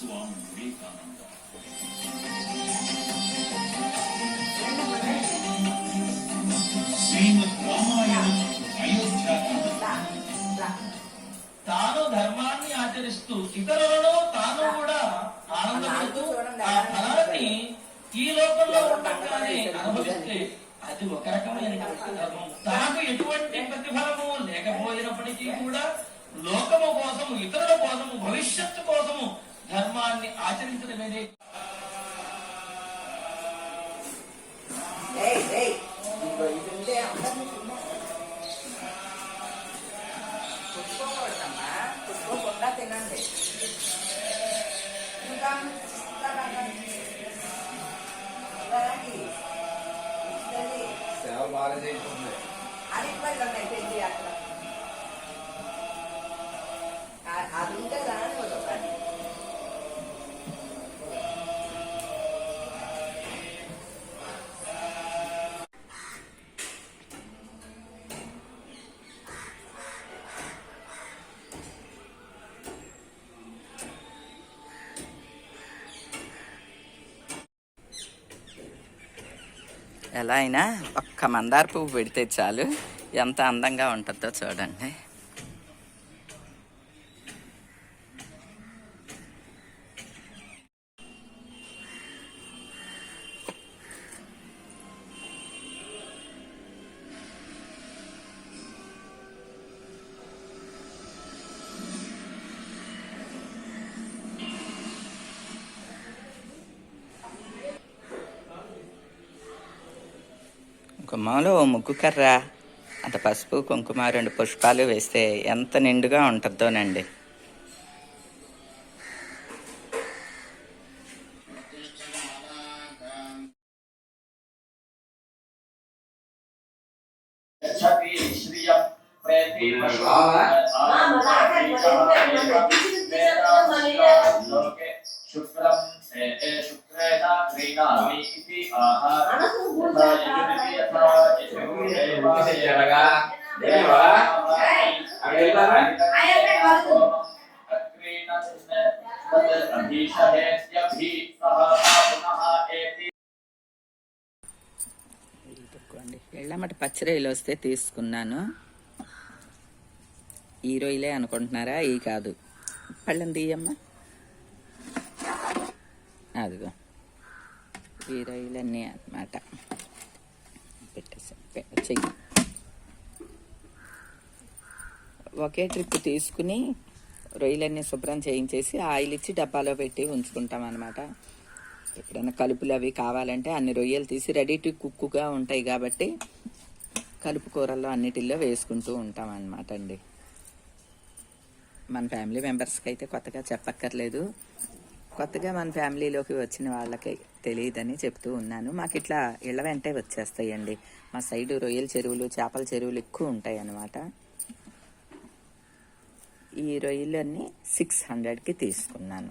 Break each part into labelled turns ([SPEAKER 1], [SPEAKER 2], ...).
[SPEAKER 1] స్వామి వివేకానంద శ్రీమద్ రామాయణం అయోధ్యాకాండ తాను ధర్మాన్ని ఆచరిస్తూ ఇతరులలో తాను కూడా ఆనందపడుతూ ఆ ఫలాన్ని ఈ లోకంలో ఉండగానే అనుభవిస్తే అది ఒక రకమైనటువంటి ధర్మం. తనకు ఎటువంటి ప్రతిఫలము లేకపోయినప్పటికీ కూడా లోకము కోసము ఇతరుల కోసము భవిష్యత్తు కోసము ధర్మాన్ని ఆచరించడమేదే
[SPEAKER 2] ఏయ్, ఏయ్, ఇదిగో ఇది ఉంటే అందరినీ తిన్నా. పుచ్చుకోకూడదమ్మా, పుచ్చుకోకుండా తినండి ఇంకా ఇంకా రండి. రండి. ఇద్దరి
[SPEAKER 3] సేవ బాగా చేయించుకుంది
[SPEAKER 2] అరటిపళ్ళు ఉన్నాయి పెళ్లి అక్కడ ఆ- అది ఉంటే
[SPEAKER 4] ఎలా అయినా ఒక్క మందార పువ్వు పెడితే చాలు. ఎంత అందంగా ఉంటుందో చూడండి. కుంకుమలో ఓ ముగ్గు కర్ర అంత పసుపు కుంకుమ రెండు పుష్పాలు వేస్తే ఎంత నిండుగా ఉంటుందోనండి.
[SPEAKER 1] శ్రియం ప్రేతి
[SPEAKER 4] ఎళ్ళమట పచ్చి రొయ్యలు వస్తే తీసుకున్నాను. ఈ రొయ్యలే అనుకుంటున్నారా? ఈ కాదు. పళ్ళని తీయమ్మా అదిగో. ఈ రొయ్యలన్నీ అన్నమాట. పెట్టేసా చెయ్యి. ఒకే ట్రిప్ తీసుకుని రొయ్యలన్నీ శుభ్రం చేయించేసి ఆయిల్ ఇచ్చి డబ్బాలో పెట్టి ఉంచుకుంటాం అనమాట ఎప్పుడైనా కలుపులు అవి కావాలంటే అన్ని రొయ్యలు తీసి రెడీ టు కుక్కుగా ఉంటాయి కాబట్టి కలుపు కూరల్లో అన్నిటిల్లో వేసుకుంటూ ఉంటాం అనమాట అండి. మన ఫ్యామిలీ మెంబర్స్కి అయితే కొత్తగా చెప్పక్కర్లేదు. కొత్తగా మన ఫ్యామిలీలోకి వచ్చిన వాళ్ళకి తెలియదని చెప్తూ ఉన్నాను. మాకు ఇట్లా ఇళ్ళ వెంటే వచ్చేస్తాయండి. మా సైడు రొయ్యల చెరువులు చేపల చెరువులు ఎక్కువ ఉంటాయి అన్నమాట ఈ రొయ్యలన్నీ సిక్స్ హండ్రెడ్కి తీసుకున్నాను.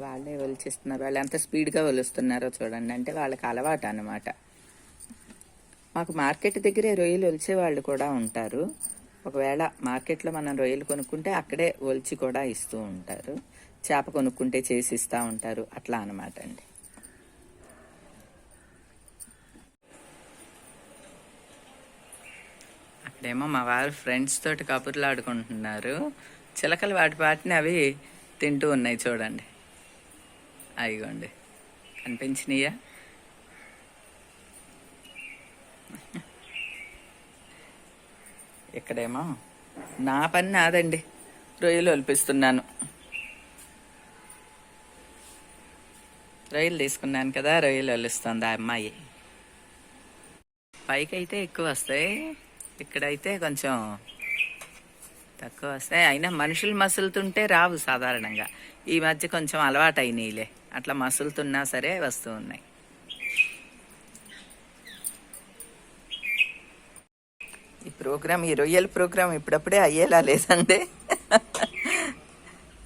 [SPEAKER 4] వాళ్ళే ఒలిచిస్తున్నారు. వాళ్ళు ఎంత స్పీడ్గా ఒలుస్తున్నారో చూడండి. అంటే వాళ్ళకి అలవాటు అనమాట మాకు మార్కెట్ దగ్గరే రొయ్యలు ఒలిచే వాళ్ళు కూడా ఉంటారు. ఒకవేళ మార్కెట్లో మనం రొయ్యలు కొనుక్కుంటే అక్కడే ఒలిచి కూడా ఇస్తూ ఉంటారు. చేప కొనుక్కుంటే చేసి ఇస్తూ ఉంటారు. అట్లా అనమాట అండి. అక్కడేమో మా వారు ఫ్రెండ్స్ తోటి కబుర్లు ఆడుకుంటున్నారు. చిలకలు వాటి వాటిని అవి తింటూ ఉన్నాయి చూడండి. అయ్యిగోండి కనిపించినాయా? ఇక్కడేమో. నా పని నాదండి. రొయ్యలు ఒలిపిస్తున్నాను. రొయ్యలు తీసుకున్నాను కదా రొయ్యలు ఒలుస్తుంది ఆ అమ్మాయి. పైకి అయితే ఎక్కువ వస్తాయి. ఇక్కడైతే కొంచెం తక్కువ వస్తాయి. అయినా మనుషులు మసులుతుంటే రావు సాధారణంగా. ఈ మధ్య కొంచెం అలవాటు అయినాయిలే అట్లా మసులుతున్నా సరే వస్తూ ఉన్నాయి. ప్రోగ్రామ్ ఈ రొయ్యల ప్రోగ్రామ్ ఇప్పుడప్పుడే అయ్యేలా లేదండి.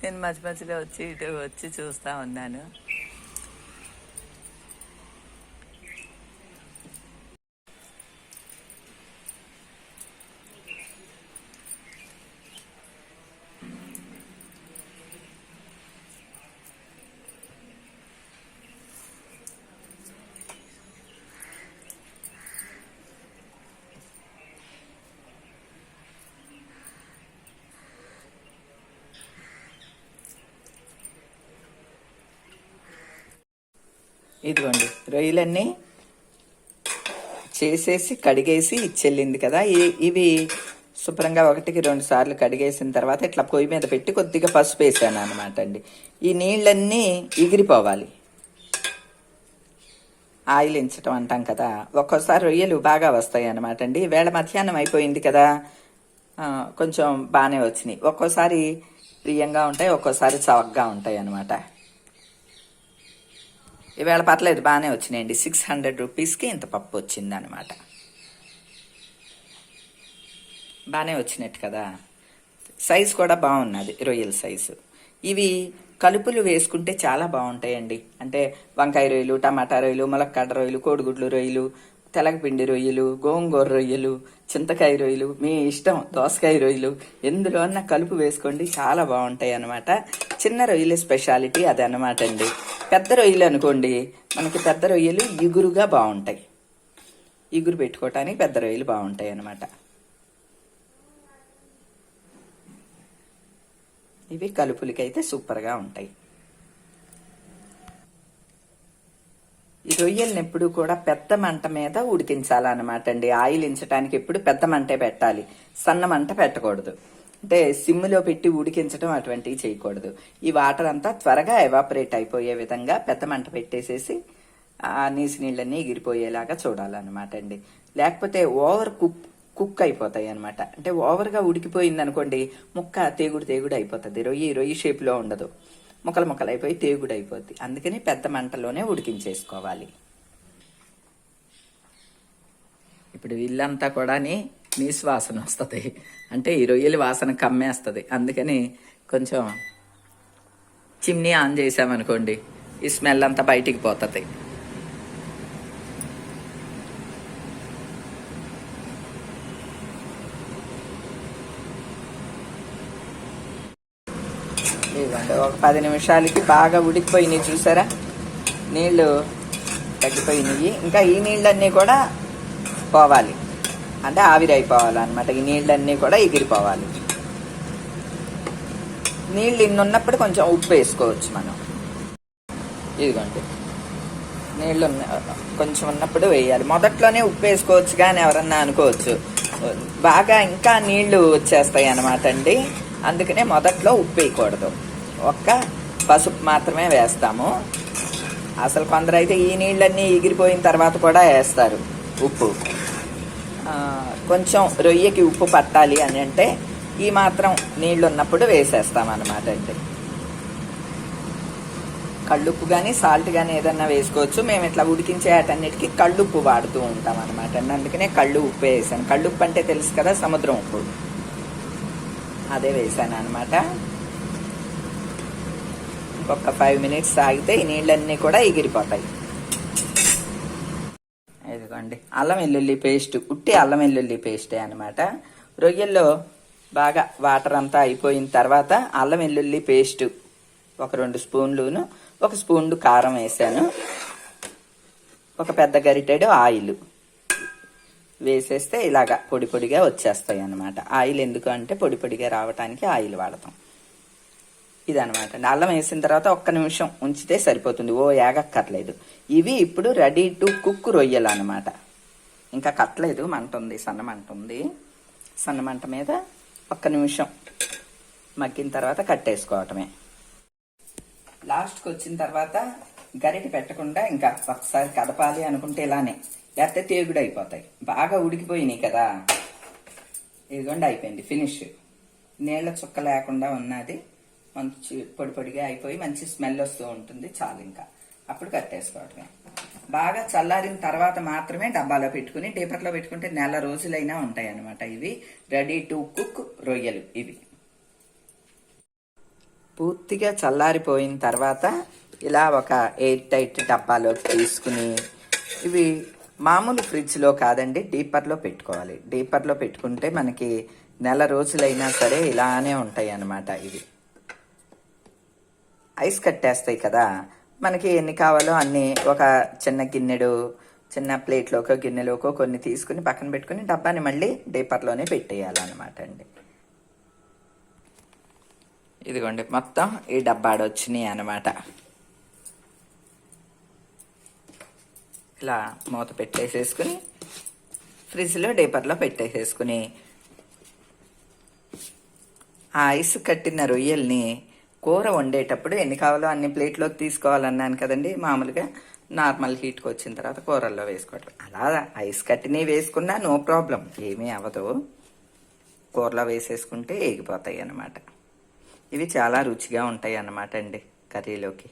[SPEAKER 4] నేను మధ్య మధ్యలో వచ్చి ఇటు వచ్చి చూస్తూ ఉన్నాను. ఇదిగోండి రొయ్యలన్నీ చేసేసి కడిగేసి ఇచ్చెళ్ళింది కదా. ఇవి శుభ్రంగా ఒకటికి రెండు సార్లు కడిగేసిన తర్వాత ఇట్లా పొయ్యి మీద పెట్టి కొద్దిగా పసుపు వేసాను అనమాట అండి. ఈ నీళ్ళన్నీ ఎగిరిపోవాలి. ఆయిల్ ఇంచటం అంటాం కదా ఒక్కోసారి రొయ్యలు బాగా వస్తాయి అనమాట అండి. వేళ మధ్యాహ్నం అయిపోయింది కదా కొంచెం బాగానే వచ్చినాయి. ఒక్కోసారి ప్రియంగా ఉంటాయి ఒక్కోసారి చవకగా ఉంటాయి అనమాట ఈవేళ పర్లేదు బాగానే వచ్చినాయండి. సిక్స్ హండ్రెడ్ రూపీస్కి ఇంత పప్పు వచ్చిందనమాట బాగానే వచ్చినట్టు కదా. సైజు కూడా బాగున్నది రొయ్యల సైజు ఇవి కలుపులు వేసుకుంటే చాలా బాగుంటాయండి. అంటే వంకాయ రొయ్యలు టమాటా రొయ్యలు ములక్కాడ రొయ్యలు కోడిగుడ్లు రొయ్యలు తెలగపిండి రొయ్యలు గోంగూర రొయ్యలు చింతకాయ రొయ్యలు మీ ఇష్టం దోసకాయ రొయ్యలు ఎందులో అన్న కలుపు వేసుకోండి చాలా బాగుంటాయి అనమాట చిన్న రొయ్యల స్పెషాలిటీ అది అనమాట అండి. పెద్ద రొయ్యలు అనుకోండి మనకి పెద్ద రొయ్యలు ఇగురుగా బాగుంటాయి. ఇగురు పెట్టుకోవటానికి పెద్ద రొయ్యలు బాగుంటాయి అనమాట ఇవి కలుపులకైతే సూపర్గా ఉంటాయి. ఈ రొయ్యల్ని ఎప్పుడు కూడా పెద్ద మంట మీద ఉడికించాలన్నమాట అండి ఆయిల్ ఇంచడానికి ఎప్పుడు పెద్ద మంటే పెట్టాలి. సన్న మంట పెట్టకూడదు. అంటే సిమ్లో పెట్టి ఉడికించడం అటువంటివి చేయకూడదు. ఈ వాటర్ అంతా త్వరగా ఎవాపరేట్ అయిపోయే విధంగా పెద్ద మంట పెట్టేసేసి ఆ నీసి నీళ్ళన్నీ ఎగిరిపోయేలాగా చూడాలన్నమాట అండి లేకపోతే ఓవర్ కుక్ కుక్ అయిపోతాయి అనమాట అంటే ఓవర్గా ఉడికిపోయింది అనుకోండి ముక్క తేగుడు తేగుడు అయిపోతుంది. రొయ్యి రొయ్యి షేప్లో ఉండదు. ముక్కలు ముక్కలైపోయి తేగుడు అయిపోద్ది అందుకని పెద్ద మంటలోనే ఉడికించేసుకోవాలి. ఇప్పుడు ఇల్లంతా కూడా నీసు వాసన వస్తుంది. అంటే ఈ రొయ్యల వాసన కమ్మేస్తుంది. అందుకని కొంచెం చిమ్నీ ఆన్ చేసామనుకోండి ఈ స్మెల్ అంతా బయటికి పోతుంది ఇదిగోండి ఒక పది నిమిషాలకి బాగా ఉడికిపోయినాయి చూసారా? నీళ్ళు తగ్గిపోయినాయి. ఇంకా ఈ నీళ్ళన్నీ కూడా పోవాలి. అంటే ఆవిరైపోవాలన్నమాట ఈ నీళ్ళన్నీ కూడా ఎగిరిపోవాలి. నీళ్ళు ఇన్ని ఉన్నప్పుడు కొంచెం ఉప్పు వేసుకోవచ్చు మనం. ఇదిగోండి. నీళ్ళు కొంచెం ఉన్నప్పుడు వేయాలి. మొదట్లోనే ఉప్పు వేసుకోవచ్చు కానీ ఎవరన్నా అనుకోవచ్చు. బాగా ఇంకా నీళ్ళు వచ్చేస్తాయి అనమాట అండి. అందుకనే మొదట్లో ఉప్పు వేయకూడదు. ఒక్క పసుపు మాత్రమే వేస్తాము. అసలు కొందరు అయితే ఈ నీళ్ళన్నీ ఎగిరిపోయిన తర్వాత కూడా వేస్తారు ఉప్పు. కొంచెం రొయ్యకి ఉప్పు పట్టాలి అని అంటే ఈ మాత్రం నీళ్ళు ఉన్నప్పుడు వేసేస్తాం అనమాట అండి. కళ్ళుప్పు కానీ సాల్ట్ కానీ ఏదన్నా వేసుకోవచ్చు. మేము ఇట్లా ఉడికించే వాటన్నిటికీ కళ్ళుప్పు వాడుతూ ఉంటాం అనమాట అండి. అందుకనే కళ్ళు ఉప్పు వేసాను. కళ్ళుప్పు అంటే తెలుసు కదా సముద్రం ఉప్పు. అదే వేసాను అనమాట ఒక ఫైవ్ మినిట్స్ ఆగితే ఈ నీళ్ళన్నీ కూడా ఎగిరిపోతాయి. ఇదిగోండి అల్లం వెల్లుల్లి పేస్ట్ ఉట్టి అల్లం వెల్లుల్లి పేస్టే అనమాట రొయ్యల్లో బాగా వాటర్ అంతా అయిపోయిన తర్వాత అల్లం వెల్లుల్లి పేస్ట్ ఒక రెండు స్పూన్లును ఒక స్పూన్లు కారం వేసాను. ఒక పెద్ద గరిటెడు ఆయిల్ వేసేస్తే ఇలాగా పొడి పొడిగా వచ్చేస్తాయి అన్నమాట. ఆయిల్ ఎందుకు అంటే పొడి పొడిగా రావటానికి ఆయిల్ వాడతాం. ఇదనమాట అల్లం వేసిన తర్వాత ఒక్క నిమిషం ఉంచితే సరిపోతుంది. ఓ ఏగక్కర్లేదు ఇవి ఇప్పుడు రెడీ టు కుక్ రొయ్యలు అనమాట ఇంకా కట్టలేదు. మంట ఉంది. సన్న మంట ఉంది. సన్న మంట మీద ఒక్క నిమిషం మగ్గిన తర్వాత కట్టేసుకోవటమే లాస్ట్కి వచ్చిన తర్వాత గరిటె పెట్టకుండా ఇంకా ఒకసారి కదపాలి అనుకుంటే ఇలానే. లేకపోతే తేగుడు అయిపోతాయి బాగా ఉడికిపోయినాయి కదా. ఇదిగోండి అయిపోయింది. ఫినిష్. నీళ్ళ చుక్క లేకుండా ఉన్నది. మంచి పొడి పొడిగా అయిపోయి మంచి స్మెల్ వస్తూ ఉంటుంది చాలు ఇంకా. అప్పుడు కట్టేసుకోవటమే బాగా చల్లారిన తర్వాత మాత్రమే డబ్బాలో పెట్టుకుని డీపర్లో పెట్టుకుంటే నెల రోజులైనా ఉంటాయి అన్నమాట ఇవి. రెడీ టు కుక్ రొయ్యలు ఇవి. పూర్తిగా చల్లారిపోయిన తర్వాత ఇలా ఒక ఎయిర్ టైట్ డబ్బాలోకి తీసుకుని ఇవి మామూలు ఫ్రిడ్జ్లో కాదండి డీపర్లో పెట్టుకోవాలి. డీపర్లో పెట్టుకుంటే మనకి నెల రోజులైనా సరే ఇలానే ఉంటాయి అన్నమాట ఇవి. ఐస్ కట్టేస్తాయి కదా. మనకి ఎన్ని కావాలో అన్ని ఒక చిన్న గిన్నెడు చిన్న ప్లేట్లోకో గిన్నెలోకో కొన్ని తీసుకుని పక్కన పెట్టుకుని డబ్బాని మళ్ళీ డేపర్లోనే పెట్టేయాలన్నమాట అండి. ఇదిగోండి మొత్తం ఈ డబ్బాడు వచ్చినాయి అనమాట ఇలా మూత పెట్టేసేసుకుని ఫ్రిడ్జ్లో డేపర్లో పెట్టేసేసుకుని ఆ ఐస్ కట్టిన రొయ్యల్ని కూర వండేటప్పుడు ఎన్ని కావాలో అన్ని ప్లేట్లోకి తీసుకోవాలన్నాను కదండి మామూలుగా నార్మల్ హీట్కి వచ్చిన తర్వాత కూరల్లో వేసుకోవటం. అలా ఐస్ కట్టిని వేసుకున్నా నో ప్రాబ్లం ఏమీ అవ్వదు. కూరలో వేసేసుకుంటే ఏగిపోతాయి అన్నమాట. ఇవి చాలా రుచిగా ఉంటాయి అన్నమాట అండి కర్రీలోకి.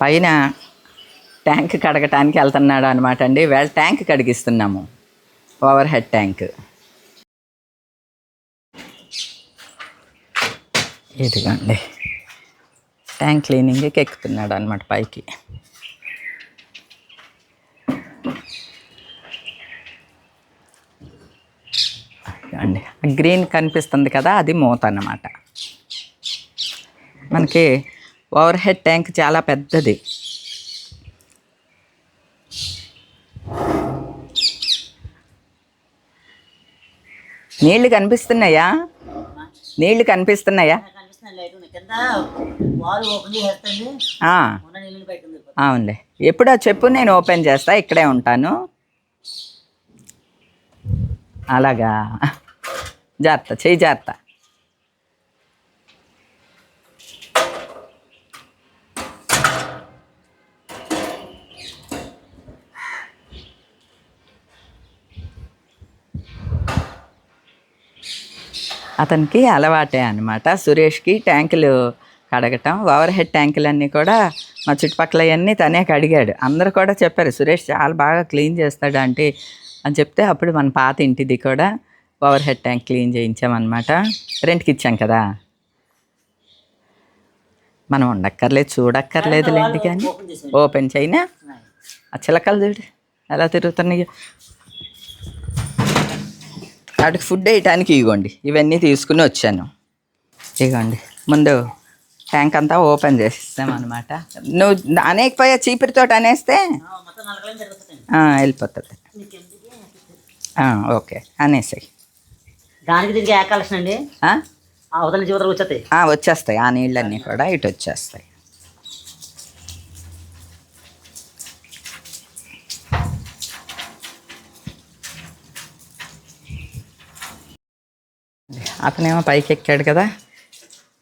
[SPEAKER 4] పైన ట్యాంక్ కడగటానికి వెళ్తున్నాడు అనమాట అండి. వేళ ట్యాంక్ కడిగిస్తున్నాము. Overhead tank. ఇదిగోండి. ట్యాంక్ క్లీనింగ్కి ఎక్కుతున్నాడు అనమాట పైకి అండి గ్రీన్ కనిపిస్తుంది కదా అది మూత అన్నమాట. మనకి ఓవర్ హెడ్ ట్యాంక్ చాలా పెద్దది. నీళ్ళు కనిపిస్తున్నాయా?
[SPEAKER 5] నీళ్ళు కనిపిస్తున్నాయా?
[SPEAKER 4] అవునులే. ఎప్పుడో చెప్పు నేను ఓపెన్ చేస్తా ఇక్కడే ఉంటాను. అలాగా. జాగ్రత్త చెయ్యి జాగ్రత్త. అతనికి అలవాటే అనమాట సురేష్కి ట్యాంకులు కడగటం ఓవర్ హెడ్ ట్యాంకులన్నీ కూడా మా చుట్టుపక్కల అన్నీ తనే కడిగాడు. అందరూ కూడా చెప్పారు సురేష్ చాలా బాగా క్లీన్ చేస్తాడు అంటే అని చెప్తే అప్పుడు మన పాత ఇంటిది కూడా ఓవర్ హెడ్ ట్యాంక్ క్లీన్ చేయించామన్నమాట. రెంట్కి ఇచ్చాం కదా. మనం ఉండక్కర్లేదు చూడక్కర్లేదులేండి కానీ
[SPEAKER 5] ఓపెన్
[SPEAKER 4] చేయనా? ఆ చిలకలు చూడు ఎలా తిరుగుతున్నాయో. వాటికి ఫుడ్ వేయటానికి ఇగోండి. ఇవన్నీ తీసుకుని వచ్చాను. ఇగోండి. ముందు ట్యాంక్ అంతా ఓపెన్ చేసేస్తాం అనమాట నువ్వు అనేకపోయా చీపురితో అనేస్తే? వెళ్ళిపోతుంది. ఓకే. అనేసాయి.
[SPEAKER 5] దానికి దీనికి ఏ కలెక్షన్ అండి అవతల వచ్చేస్తాయి.
[SPEAKER 4] ఆ నీళ్ళన్నీ కూడా ఇటు వచ్చేస్తాయి. అతనేమో పైకి ఎక్కాడు కదా.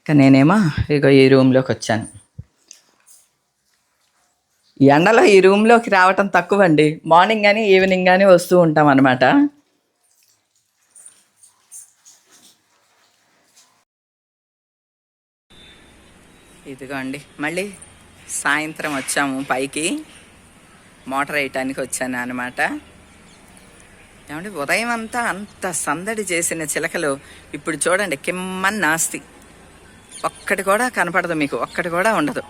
[SPEAKER 4] ఇక నేనేమో ఇగో ఈ రూమ్లోకి వచ్చాను. ఎండలో ఈ రూమ్లోకి రావటం తక్కువ అండి మార్నింగ్ కానీ ఈవినింగ్ కానీ వస్తూ ఉంటాం అన్నమాట. ఇదిగో అండి మళ్ళీ సాయంత్రం వచ్చాము పైకి. మోటార్ వేయటానికి వచ్చాను అనమాట ఏమంటే ఉదయం అంతా అంత సందడి చేసిన చిలకలు ఇప్పుడు చూడండి కిమ్మన్ నాస్తి. ఒక్కటి కూడా కనపడదు మీకు ఒక్కటి కూడా ఉండదు.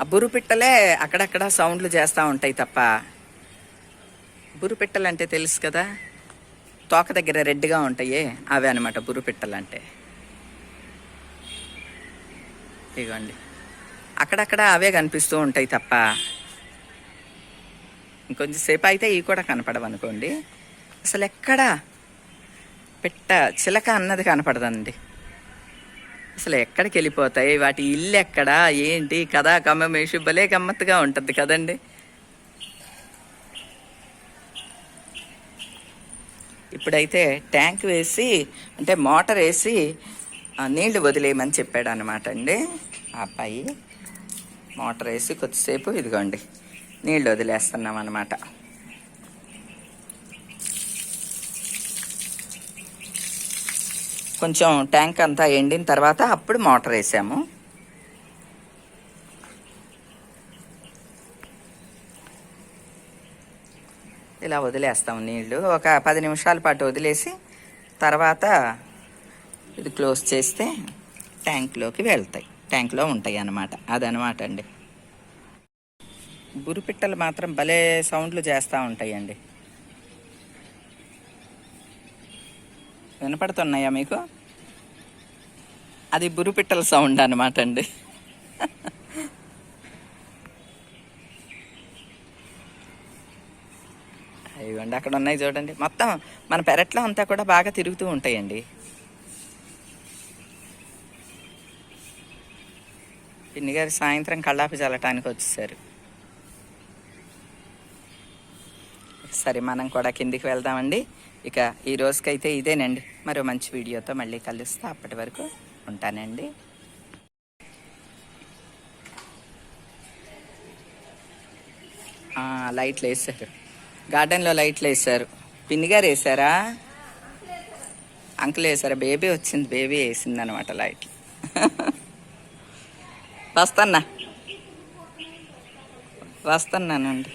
[SPEAKER 4] ఆ బురుపిట్టలే అక్కడక్కడ సౌండ్లు చేస్తూ ఉంటాయి తప్ప. బురుపిట్టలు అంటే తెలుసు కదా తోక దగ్గర రెడ్గా ఉంటాయి అవే అనమాట బురుపిట్టలు అంటే ఇదిగోండి అక్కడక్కడ అవే కనిపిస్తూ ఉంటాయి తప్ప. ఇంకొంచెంసేపు అయితే ఇవి కూడా కనపడవనుకోండి. అసలు ఎక్కడ పెట్ట చిలక అన్నది కనపడదండి. అసలు ఎక్కడికి వెళ్ళిపోతాయి? వాటి ఇల్లు ఎక్కడా? ఏంటి? కదా కమ్మమేషు భలే గమ్మత్తుగా ఉంటుంది కదండి. ఇప్పుడైతే ట్యాంక్ వేసి అంటే మోటార్ వేసి నీళ్ళు వదిలేయమని చెప్పాడు అనమాట అండి. ఆ అబ్బాయి మోటార్ వేసి కొద్దిసేపు ఇదిగోండి. నీళ్ళు వదిలేస్తున్నాం అనమాట కొంచెం ట్యాంక్ అంతా ఎండిన తర్వాత అప్పుడు మోటార్ వేసాము. ఇలా వదిలేస్తాము నీళ్ళు. ఒక పది నిమిషాల పాటు వదిలేసి తర్వాత ఇది క్లోజ్ చేస్తే ట్యాంక్లోకి వెళ్తాయి. ట్యాంక్లో ఉంటాయి అన్నమాట అదనమాట అండి. బురిపిట్టలు మాత్రం భలే సౌండ్లు చేస్తూ ఉంటాయండి. వినపడుతున్నాయా మీకు? అది బురుపిట్టల సౌండ్ అనమాట అండి. ఇవ్వండి అక్కడ ఉన్నాయి చూడండి. మొత్తం మన పెరట్లో అంతా కూడా బాగా తిరుగుతూ ఉంటాయండి. పిన్ని గారు సాయంత్రం కళ్ళాపి చల్లటానికి వచ్చేసారు. సరే మనం కూడా కిందికి వెళ్దామండి. ఇక ఈ రోజుకైతే ఇదేనండి. మరో మంచి వీడియోతో మళ్ళీ కలుస్తా. అప్పటి వరకు ఉంటానండి. లైట్లు వేసారు గార్డెన్లో లైట్లు వేసారు పిన్ని గారు వేసారా అంకుల్ వేసారా బేబీ వచ్చింది. బేబీ వేసింది అనమాట లైట్లు వస్తానా వస్తున్నానండి.